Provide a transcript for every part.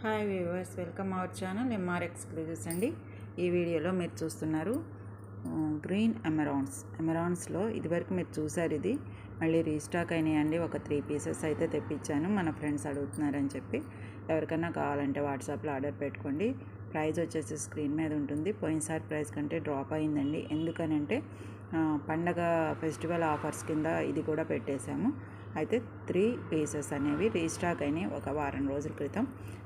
Hi viewers welcome our channel MR exclusives అండి. ఈ వీడియోలో మీరు చూస్తున్నారు గ్రీన్ అమెరాన్స్. అమెరాన్స్లో ఇదివరకు మీరు చూసారు ఇది. మళ్ళీ రీస్టాక్ అయినాయండి. ఒక త్రీ పీసెస్ అయితే తెప్పించాను. మన ఫ్రెండ్స్ అడుగుతున్నారని చెప్పి. ఎవరికైనా కావాలంటే వాట్సాప్లో ఆర్డర్ పెట్టుకోండి. ప్రైస్ వచ్చేసి స్క్రీన్ మీద ఉంటుంది. పోయినసారి ప్రైస్ కంటే డ్రాప్ అయిందండి. ఎందుకనంటే పండగ ఫెస్టివల్ ఆఫర్స్ కింద ఇది కూడా పెట్టేశాము. అయితే త్రీ పీసెస్ అనేవి రీస్టాక్ అయినాయి ఒక వారం రోజుల క్రితం.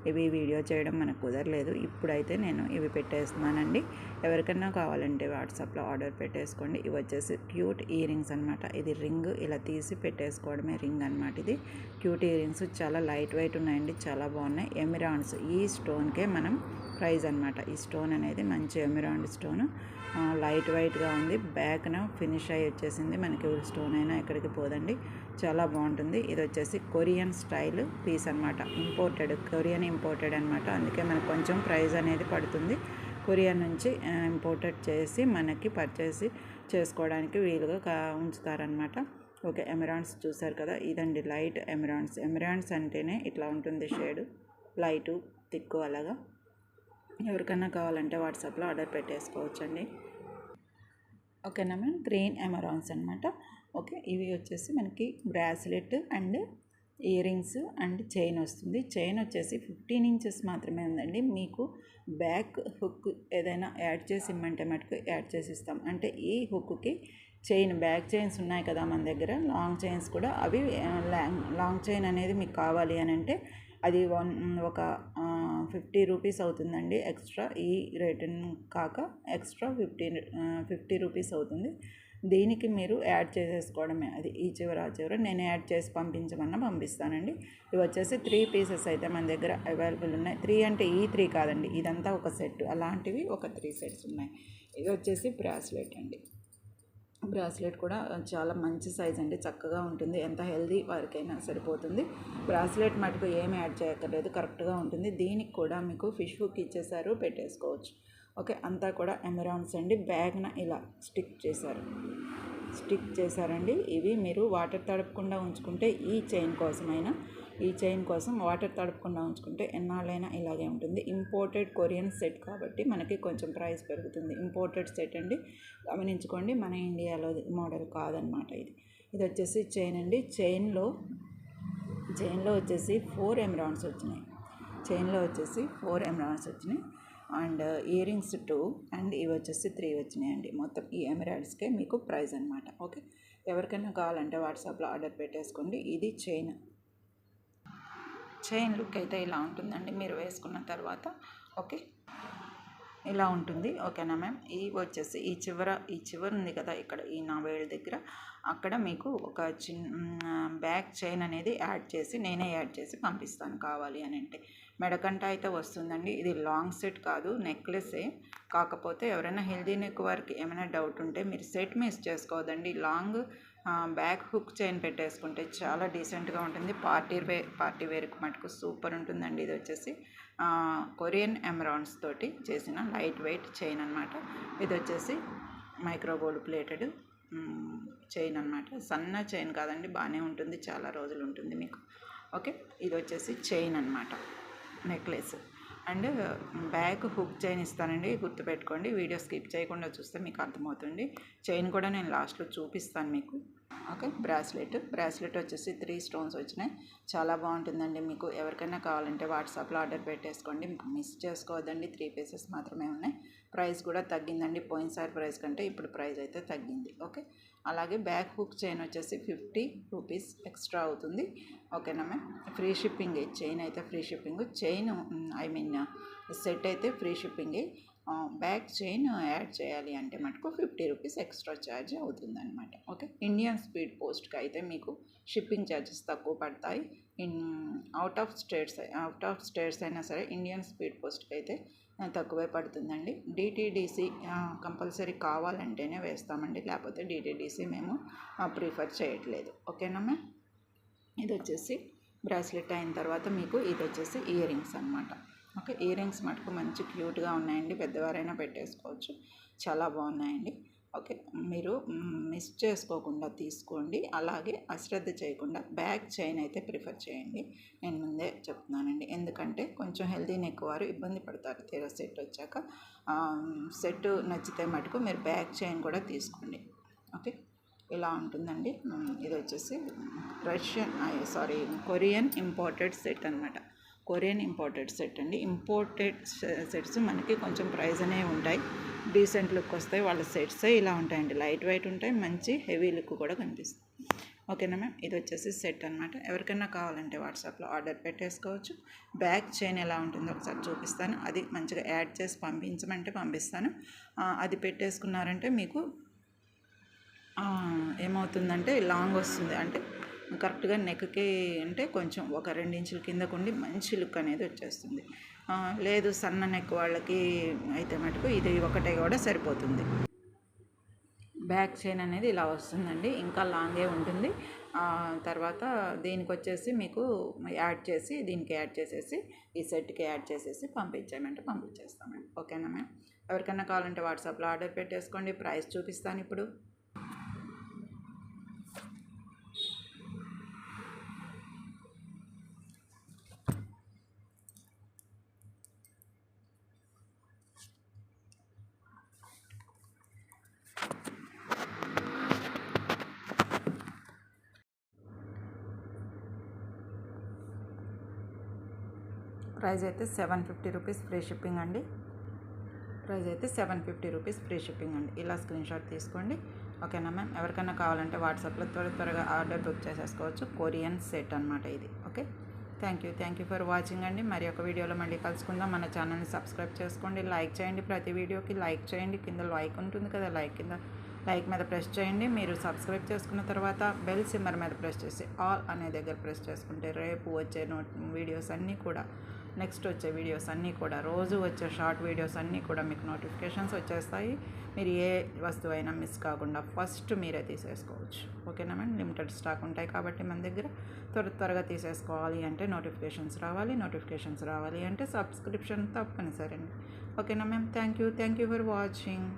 ఇవి వీడియో చేయడం మనకు కుదరలేదు. ఇప్పుడైతే నేను ఇవి పెట్టేస్తున్నానండి. ఎవరికైనా కావాలంటే వాట్సాప్లో ఆర్డర్ పెట్టేసుకోండి. ఇవి వచ్చేసి క్యూట్ ఇయర్ రింగ్స్ అనమాట ఇది రింగ్ ఇలా తీసి పెట్టేసుకోవడమే రింగ్ అనమాట ఇది. క్యూట్ ఇయర్ రింగ్స్ చాలా లైట్ వెయిట్ ఉన్నాయండి. చాలా బాగున్నాయి. ఎమిరాన్స్ ఈ స్టోన్కే మనం ప్రైజ్ అనమాట ఈ స్టోన్ అనేది మంచి ఎమిరాండ్ స్టోన్. లైట్ వైట్గా ఉంది. బ్యాక్న ఫినిష్ అయ్యి వచ్చేసింది. మనకి స్టోన్ అయినా ఎక్కడికి పోదండి. చాలా బాగుంటుంది. ఇది వచ్చేసి కొరియన్ స్టైల్ పీస్ అనమాట ఇంపోర్టెడ్ కొరియన్ ఇంపోర్టెడ్ అనమాట అందుకే మనకు కొంచెం ప్రైజ్ అనేది పడుతుంది. కొరియా నుంచి ఇంపోర్టెడ్ చేసి మనకి పర్చేసి చేసుకోవడానికి వీలుగా కా ఉంచుతారనమాట ఓకే ఎమిరాన్స్ చూసారు కదా? ఇదండి లైట్ ఎమిరాన్స్ ఎమిరాన్స్ అంటేనే ఇట్లా ఉంటుంది షేడ్. లైటు తిక్కు అలాగా. ఎవరికైనా కావాలంటే వాట్సాప్లో ఆర్డర్ పెట్టేసుకోవచ్చండి. ఓకేనా మ్యామ్? గ్రీన్ ఎమరాన్స్ అనమాట ఓకే ఇవి వచ్చేసి మనకి bracelet and earrings and chain వస్తుంది. చైన్ వచ్చేసి ఫిఫ్టీన్ ఇంచెస్ మాత్రమే ఉందండి. మీకు బ్యాక్ హుక్ ఏదైనా యాడ్ చేసి ఇమ్మంటే మటుకు యాడ్ చేసి ఇస్తాం. అంటే ఈ హుక్కి చైన్ బ్యాక్ చైన్స్ ఉన్నాయి కదా మన దగ్గర. లాంగ్ చైన్స్ కూడా. అవి లాంగ్ లాంగ్ చైన్ అనేది మీకు కావాలి అని అంటే అది వన్ ఒక ఫిఫ్టీ రూపీస్ అవుతుందండి ఎక్స్ట్రా. ఈ రేట్ కాక ఎక్స్ట్రా ఫిఫ్టీ ఫిఫ్టీ రూపీస్ అవుతుంది. దీనికి మీరు యాడ్ చేసేసుకోవడమే. అది ఈ చివర ఆ చివర నేను యాడ్ చేసి పంపించమన్నా పంపిస్తానండి. ఇవి వచ్చేసి త్రీ పీసెస్ అయితే మన దగ్గర అవైలబుల్ ఉన్నాయి. త్రీ అంటే ఈ త్రీ కాదండి. ఇదంతా ఒక సెట్. అలాంటివి ఒక త్రీ సెట్స్ ఉన్నాయి. ఇది వచ్చేసి బ్రాస్లెట్ అండి. బ్రాస్లెట్ కూడా చాలా మంచి సైజ్ అండి. చక్కగా ఉంటుంది. ఎంత హెల్దీ వారికైనా సరిపోతుంది. బ్రాస్లెట్ మటుకు ఏమి యాడ్ చేయక్కర్లేదు. కరెక్ట్గా ఉంటుంది. దీనికి కూడా మీకు ఫిష్ హుక్ ఇచ్చేసారు. పెట్టేసుకోవచ్చు. ఓకే. అంతా కూడా ఎమరాన్స్ అండి. బ్యాగ్న ఇలా స్టిక్ చేశారు. స్టిక్ చేశారండి. ఇవి మీరు వాటర్ తడపకుండా ఉంచుకుంటే ఈ చైన్ కోసమైనా ఈ చైన్ కోసం వాటర్ తడపకుండా ఉంచుకుంటే ఎన్నాళ్ళైనా ఇలాగే ఉంటుంది. ఇంపోర్టెడ్ కొరియన్ సెట్ కాబట్టి మనకి కొంచెం ప్రైస్ పెరుగుతుంది. ఇంపోర్టెడ్ సెట్ అండి. గమనించుకోండి మన ఇండియాలో మోడల్ కాదనమాట ఇది. ఇది వచ్చేసి చైన్ అండి. చైన్లో చైన్లో వచ్చేసి ఫోర్ ఎమ్రాన్స్ వచ్చినాయి. చైన్లో వచ్చేసి ఫోర్ ఎమ్రాన్స్ వచ్చినాయి. And ear rings two and ఇవి వచ్చేసి త్రీ వచ్చినాయండి మొత్తం ఈ ఎమరాయిడ్స్కే మీకు ప్రైస్ అనమాట. ఓకే? ఎవరికైనా కావాలంటే వాట్సాప్లో ఆర్డర్ పెట్టేసుకోండి. ఇది చైన్. చైన్ లుక్ అయితే ఇలా ఉంటుందండి. మీరు వేసుకున్న తర్వాత ఓకే? ఇలా ఉంటుంది. ఓకేనా మ్యామ్? ఈ వచ్చేసి ఈ చివర ఈ చివర ఉంది కదా ఇక్కడ ఈ నా వేళ్ళ దగ్గర. అక్కడ మీకు ఒక చిన్న బ్యాక్ చైన్ అనేది యాడ్ చేసి నేనే యాడ్ చేసి పంపిస్తాను కావాలి అని అంటే. మెడకంట అయితే వస్తుందండి. ఇది లాంగ్ సెట్ కాదు నెక్లెసే కాకపోతే ఎవరైనా హెల్దీ నెక్ వారికి ఏమైనా డౌట్ ఉంటే మీరు సెట్ మిస్ చేసుకోవద్దండి. లాంగ్ బ్యాక్ హుక్ చైన్ పెట్టేసుకుంటే చాలా డీసెంట్గా ఉంటుంది. పార్టీ వే పార్టీ వేర్కి మటుకు సూపర్ ఉంటుందండి ఇది వచ్చేసి. కొరియన్ ఎమరాన్స్ తోటి చేసిన లైట్ వెయిట్ చైన్ అనమాట ఇది వచ్చేసి మైక్రో గోల్డ్ ప్లేటెడ్ చైన్ అనమాట సన్న చైన్ కాదండి బాగానే ఉంటుంది చాలా రోజులు ఉంటుంది మీకు. ఓకే ఇది వచ్చేసి చైన్ అనమాట necklace. And back hook chain ఇస్తానండి గుర్తుపెట్టుకోండి. వీడియో స్కిప్ చేయకుండా చూస్తే మీకు అర్థమవుతుంది. చైన్ కూడా నేను లాస్ట్లో చూపిస్తాను మీకు. Okay bracelet. బ్రాస్లెట్ వచ్చేసి త్రీ స్టోన్స్ వచ్చినాయి. చాలా బాగుంటుందండి మీకు. ఎవరికైనా కావాలంటే వాట్సాప్లో ఆర్డర్ పెట్టేసుకోండి. మిస్ చేసుకోవద్దండి. త్రీ పీసెస్ మాత్రమే ఉన్నాయి. ప్రైస్ కూడా తగ్గిందండి. పోయినసారి ప్రైస్ కంటే ఇప్పుడు ప్రైస్ అయితే తగ్గింది. ఓకే? అలాగే బ్యాక్ హుక్ చైన్ వచ్చేసి ఫిఫ్టీ రూపీస్ ఎక్స్ట్రా అవుతుంది. ఓకేనా మ్యామ్? Free shipping. చైన్ అయితే free shipping. Chain I mean set అయితే ఫ్రీ షిప్పింగే. బ్యాక్ చైన్ యాడ్ చేయాలి అంటే మటుకు ఫిఫ్టీ రూపీస్ ఎక్స్ట్రా ఛార్జ్ అవుతుందన్నమాట. ఓకే? ఇండియన్ స్పీడ్ పోస్ట్కి అయితే మీకు షిప్పింగ్ ఛార్జెస్ తక్కువ పడతాయి. In out of states out of states అయినా సరే ఇండియన్ స్పీడ్ పోస్ట్కి అయితే తక్కువే పడుతుందండి. డిటీడీసీ కంపల్సరీ కావాలంటేనే వేస్తామండి. లేకపోతే డిటీడీసీ మేము ప్రిఫర్ చేయట్లేదు. ఓకేనా మ్యామ్? ఇది వచ్చేసి బ్రాస్లెట్ అయిన తర్వాత మీకు ఇది వచ్చేసి ఇయర్ రింగ్స్ అనమాట ఓకే ఇయర్ రింగ్స్ మటుకు మంచి క్యూట్గా ఉన్నాయండి. పెద్దవారైనా పెట్టేసుకోవచ్చు. చాలా బాగున్నాయండి. ఓకే మీరు మిస్ చేసుకోకుండా తీసుకోండి. అలాగే అశ్రద్ధ చేయకుండా బ్యాక్ చైన్ అయితే ప్రిఫర్ చేయండి. నేను ముందే చెప్తున్నానండి. ఎందుకంటే కొంచెం హెల్దీ నెక్ వారు ఇబ్బంది పడతారు. తీరా సెట్ వచ్చాక. సెట్ నచ్చితే మటుకు మీరు బ్యాక్ చైన్ కూడా తీసుకోండి. ఓకే ఇలా ఉంటుందండి. ఇది వచ్చేసి Russian sorry Korean imported set అనమాట కొరియన్ ఇంపోర్టెడ్ సెట్ అండి. ఇంపోర్టెడ్ సెట్స్ మనకి కొంచెం ప్రైజ్ అనేవి ఉంటాయి. డీసెంట్ లుక్ వస్తాయి. వాళ్ళ సెట్స్ ఇలా ఉంటాయండి. లైట్ వెయిట్ ఉంటాయి. మంచి హెవీ లుక్ కూడా కనిపిస్తుంది. ఓకేనా మ్యామ్? ఇది వచ్చేసి సెట్ అనమాట ఎవరికైనా కావాలంటే వాట్సాప్లో ఆర్డర్ పెట్టేసుకోవచ్చు. బ్యాక్ చైన్ ఎలా ఉంటుందో ఒకసారి చూపిస్తాను. అది మంచిగా యాడ్ చేసి పంపించమంటే పంపిస్తాను. అది పెట్టేసుకున్నారంటే మీకు ఏమవుతుందంటే లాంగ్ వస్తుంది. అంటే కరెక్ట్గా నెక్కి అంటే కొంచెం ఒక రెండు ఇంచుల కిందకు ఉండి మంచి లుక్ అనేది వచ్చేస్తుంది. లేదు సన్న నెక్ వాళ్ళకి అయితే మటుకు ఇది ఒకటే కూడా సరిపోతుంది. బ్యాక్ చైన్ అనేది ఇలా వస్తుందండి. ఇంకా లాంగే ఉంటుంది. తర్వాత దీనికి వచ్చేసి మీకు యాడ్ చేసి దీనికి యాడ్ చేసేసి ఈ సెట్కి యాడ్ చేసేసి పంపించేయమంటే పంపించేస్తామండి. ఓకేనా మ్యామ్? ఎవరికైనా కావాలంటే వాట్సాప్లో ఆర్డర్ పెట్టేసుకోండి. ప్రైస్ చూపిస్తాను ఇప్పుడు. ప్రైస్ అయితే seven fifty rupees free shipping అండి. ప్రైస్ అయితే seven fifty rupees free shipping అండి. ఇలా స్క్రీన్ షాట్ తీసుకోండి. ఓకేనా మ్యామ్? ఎవరికైనా కావాలంటే వాట్సాప్లో త్వర త్వరగా ఆర్డర్ బుక్ చేసేసుకోవచ్చు. కొరియన్ సెట్ అనమాట ఇది. Okay? Thank you. Thank you for watching అండి. మరి ఒక వీడియోలో మళ్ళీ కలుసుకుందాం. మన ఛానల్ని సబ్స్క్రైబ్ చేసుకోండి. లైక్ చేయండి ప్రతి వీడియోకి. లైక్ చేయండి. కింద లైక్ ఉంటుంది కదా లైక్ కింద లైక్ మీద ప్రెస్ చేయండి. మీరు సబ్స్క్రైబ్ చేసుకున్న తర్వాత బెల్ సిమ్మర్ మీద ప్రెస్ చేసి ఆల్ అనే దగ్గర ప్రెస్ చేసుకుంటే రేపు వచ్చే నోట్ వీడియోస్ అన్నీ కూడా నెక్స్ట్ వచ్చే వీడియోస్ అన్నీ కూడా రోజు వచ్చే షార్ట్ వీడియోస్ అన్నీ కూడా మీకు నోటిఫికేషన్స్ వచ్చేస్తాయి. మీరు ఏ వస్తువు అయినా మిస్ కాకుండా ఫస్ట్ మీరే తీసేసుకోవచ్చు. ఓకేనా మ్యామ్? లిమిటెడ్ స్టాక్ ఉంటాయి కాబట్టి మన దగ్గర త్వర త్వరగా తీసేసుకోవాలి అంటే నోటిఫికేషన్స్ రావాలి నోటిఫికేషన్స్ రావాలి అంటే సబ్స్క్రిప్షన్ తప్పనిసరి అండి ఓకేనా ma'am? Thank you. Thank you for watching.